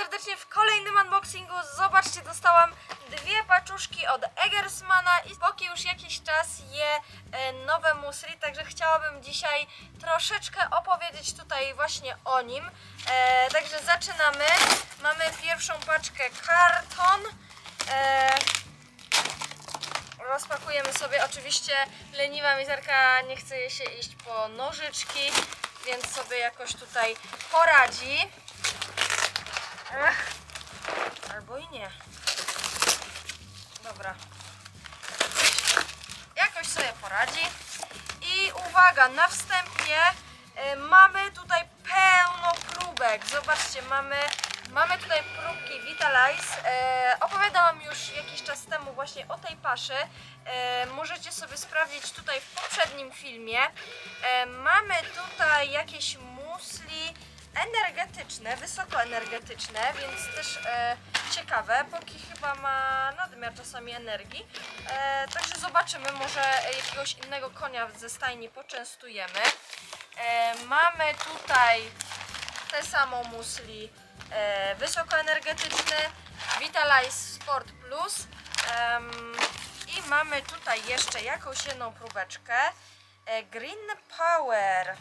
serdecznie w kolejnym unboxingu. Zobaczcie, dostałam dwie paczuszki od Egersmana i Poki już jakiś czas je e, nowe musli, także chciałabym dzisiaj troszeczkę opowiedzieć tutaj właśnie o nim. E, także zaczynamy. Mamy pierwszą paczkę karton. E, rozpakujemy sobie. Oczywiście leniwa mizerka nie chce się iść po nożyczki, więc sobie jakoś tutaj poradzi. Ech. Albo i nie. Dobra. Jakoś sobie poradzi. I uwaga, na wstępie y, mamy tutaj pełno próbek. Zobaczcie, mamy, mamy tutaj próbki Vitalize. E, opowiadałam już jakiś czas temu właśnie o tej paszy. E, możecie sobie sprawdzić tutaj w poprzednim filmie. E, mamy tutaj jakieś musli energetyczne, wysokoenergetyczne, więc też e, ciekawe. Poki chyba ma nadmiar czasami energii. E, także zobaczymy, może jakiegoś innego konia ze stajni poczęstujemy. E, mamy tutaj te samo musli e, wysokoenergetyczne Vitalize Sport Plus Em, i mamy tutaj jeszcze jakąś jedną próbeczkę e, Green Power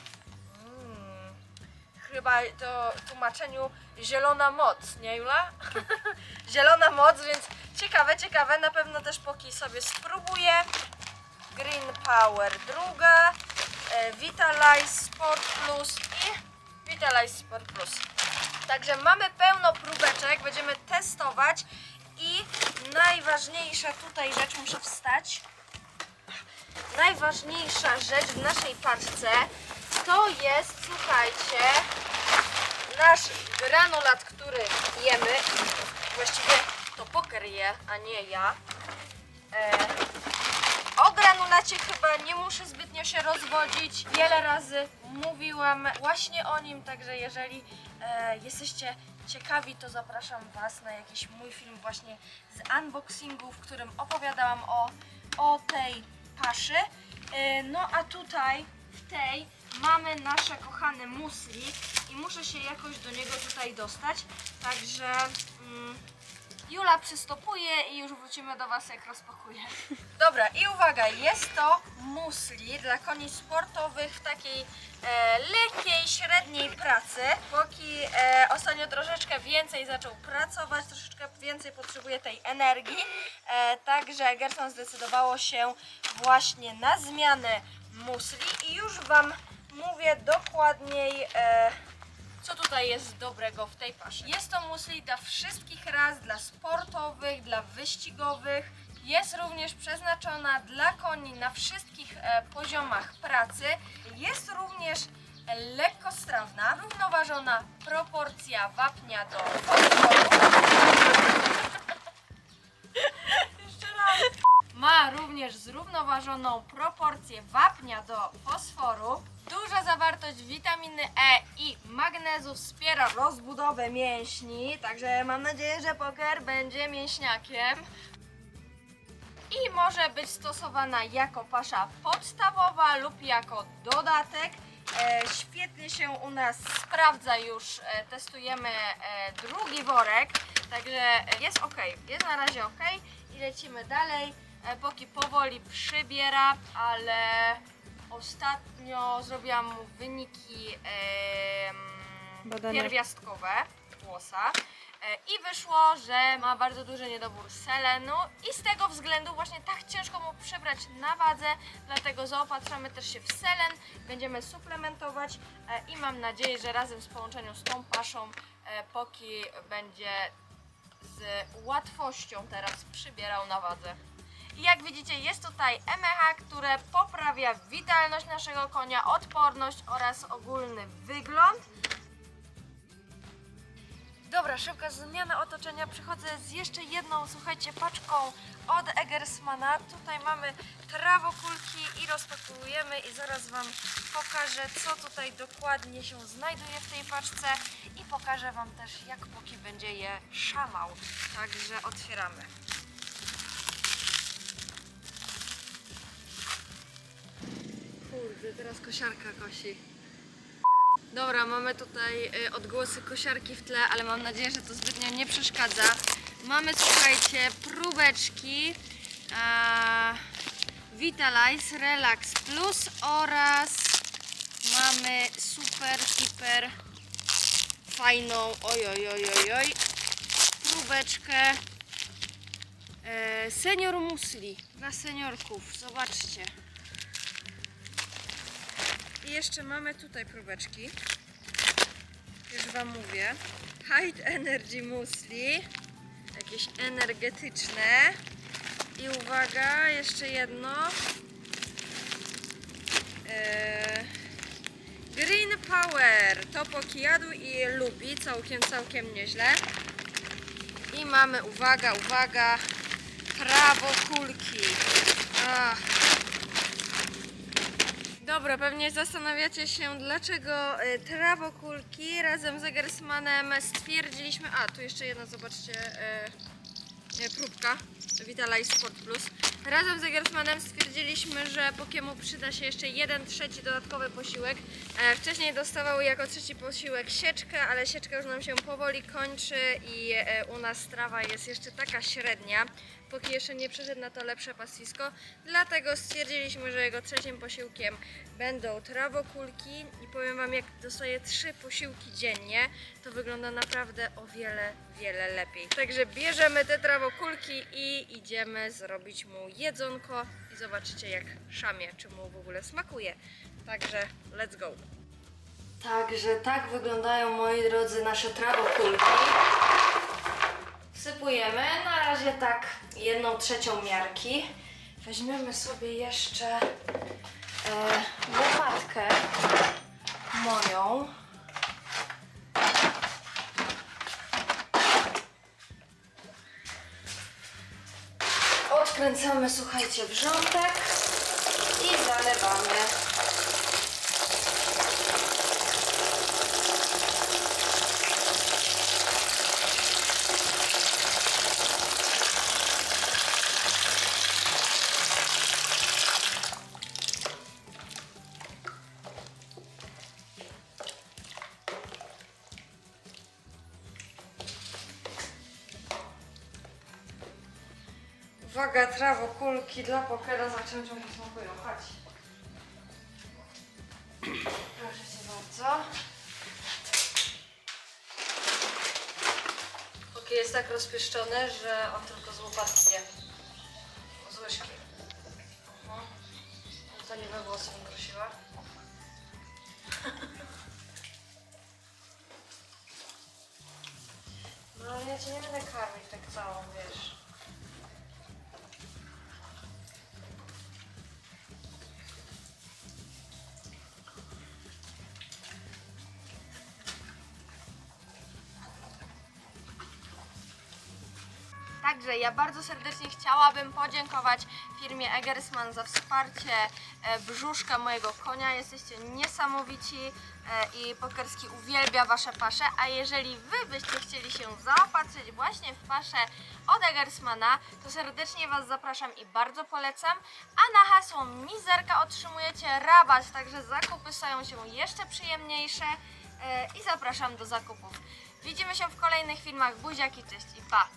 chyba to tłumaczeniu zielona moc, nie Jula? zielona moc, więc ciekawe, ciekawe, na pewno też Poki sobie spróbuję Green Power druga e, Vitalize Sport Plus i Vitalize Sport Plus. Także mamy pełno próbeczek, będziemy testować i najważniejsza tutaj rzecz, muszę wstać. Najważniejsza rzecz w naszej paczce to jest, słuchajcie, nasz granulat, który jemy. Właściwie to poker je, a nie ja. E, o granulacie chyba nie muszę zbytnio się rozwodzić. Wiele razy mówiłam właśnie o nim, także jeżeli e, jesteście ciekawi, to zapraszam Was na jakiś mój film właśnie z unboxingu, w którym opowiadałam o, o tej paszy. E, no a tutaj w tej mamy nasze kochane musli i muszę się jakoś do niego tutaj dostać. Także mm, Jula przystopuje i już wrócimy do Was jak rozpakuję. Dobra i uwaga, jest to musli dla koni sportowych w takiej e, lekkiej, średniej pracy. Boki e, ostatnio troszeczkę więcej zaczął pracować, troszeczkę więcej potrzebuje tej energii. E, także Gerson zdecydowało się właśnie na zmianę musli i już Wam mówię dokładniej. E, co tutaj jest dobrego w tej paszy? Jest to musli dla wszystkich ras, dla sportowych, dla wyścigowych. Jest również przeznaczona dla koni na wszystkich e, poziomach pracy. Jest również e, lekkostrawna, równoważona proporcja wapnia do fosforu. Zrównoważoną proporcję wapnia do fosforu. Duża zawartość witaminy E i magnezu wspiera rozbudowę mięśni, także mam nadzieję, że poker będzie mięśniakiem. I może być stosowana jako pasza podstawowa lub jako dodatek. E, świetnie się u nas sprawdza już, e, testujemy e, drugi worek, także jest ok, jest na razie ok i lecimy dalej. E, Poki powoli przybiera, ale ostatnio zrobiłam mu wyniki em, Badania. pierwiastkowe włosa. E, I wyszło, że ma bardzo duży niedobór selenu i z tego względu właśnie tak ciężko mu przybrać na wadze, dlatego zaopatrzamy też się w selen, będziemy suplementować e, i mam nadzieję, że razem z połączeniu z tą paszą e, Poki będzie z łatwością teraz przybierał na wadze. I jak widzicie jest tutaj MH, które poprawia witalność naszego konia, odporność oraz ogólny wygląd. Dobra, szybka zmiana otoczenia. Przychodzę z jeszcze jedną, słuchajcie, paczką od Egersmana. Tutaj mamy trawokulki i rozpakujemy i zaraz Wam pokażę, co tutaj dokładnie się znajduje w tej paczce i pokażę Wam też, jak Poki będzie je szamał. Także otwieramy. Kurde, teraz kosiarka kosi. Dobra, mamy tutaj y, odgłosy kosiarki w tle, ale mam nadzieję, że to zbytnio nie przeszkadza. Mamy, słuchajcie, próbeczki a, Vitalize Relax Plus oraz mamy super, hiper fajną, oj, oj, oj, oj, próbeczkę e, Senior Musli dla seniorków. Zobaczcie. I jeszcze mamy tutaj próbeczki. Już Wam mówię. High Energy Musli. Jakieś energetyczne. I uwaga, jeszcze jedno. Eee, Green Power. To pokijadł i lubi. Całkiem, całkiem nieźle. I mamy, uwaga, uwaga, prawo kulki. Dobra, pewnie zastanawiacie się, dlaczego y, trawokulki razem z Egersmanem stwierdziliśmy... A, tu jeszcze jedna, zobaczcie, y, próbka Vitalize Sport Plus. Razem z Egersmanem stwierdziliśmy, że Pokiemu przyda się jeszcze jeden trzeci dodatkowy posiłek. E, Wcześniej dostawał jako trzeci posiłek sieczkę, ale sieczka już nam się powoli kończy i e, u nas trawa jest jeszcze taka średnia, póki jeszcze nie przeszedł na to lepsze pastwisko. Dlatego stwierdziliśmy, że jego trzecim posiłkiem będą trawokulki i powiem Wam, jak dostaję trzy posiłki dziennie, to wygląda naprawdę o wiele, wiele lepiej. Także bierzemy te trawokulki i idziemy zrobić mu jedzonko i zobaczycie jak szamie, czy mu w ogóle smakuje. Także let's go! Także tak wyglądają, moi drodzy, nasze trawokulki. Wsypujemy na razie tak jedną trzecią miarki. Weźmiemy sobie jeszcze e, łopatkę moją. Odkręcamy, słuchajcie, wrzątek i zalewamy. Uwaga, trawo, kulki dla pokera zaczęły się smakują. Chodź. Proszę Cię bardzo. Pokier jest tak rozpieszczony, że on tylko z łopatki je. Z łyżki. Mhm. No To nie we włosy bym prosiła. No ale ja Cię nie będę karmić tak całą, wiesz. Także ja bardzo serdecznie chciałabym podziękować firmie Egersman za wsparcie e, brzuszka mojego konia. Jesteście niesamowici e, i Pokerski uwielbia Wasze pasze. A jeżeli Wy byście chcieli się zaopatrzyć właśnie w paszę od Egersmana, to serdecznie Was zapraszam i bardzo polecam. A na hasło Mizerka otrzymujecie rabat, także zakupy stają się jeszcze przyjemniejsze e, i zapraszam do zakupów. Widzimy się w kolejnych filmach. Buziaki, cześć i pa!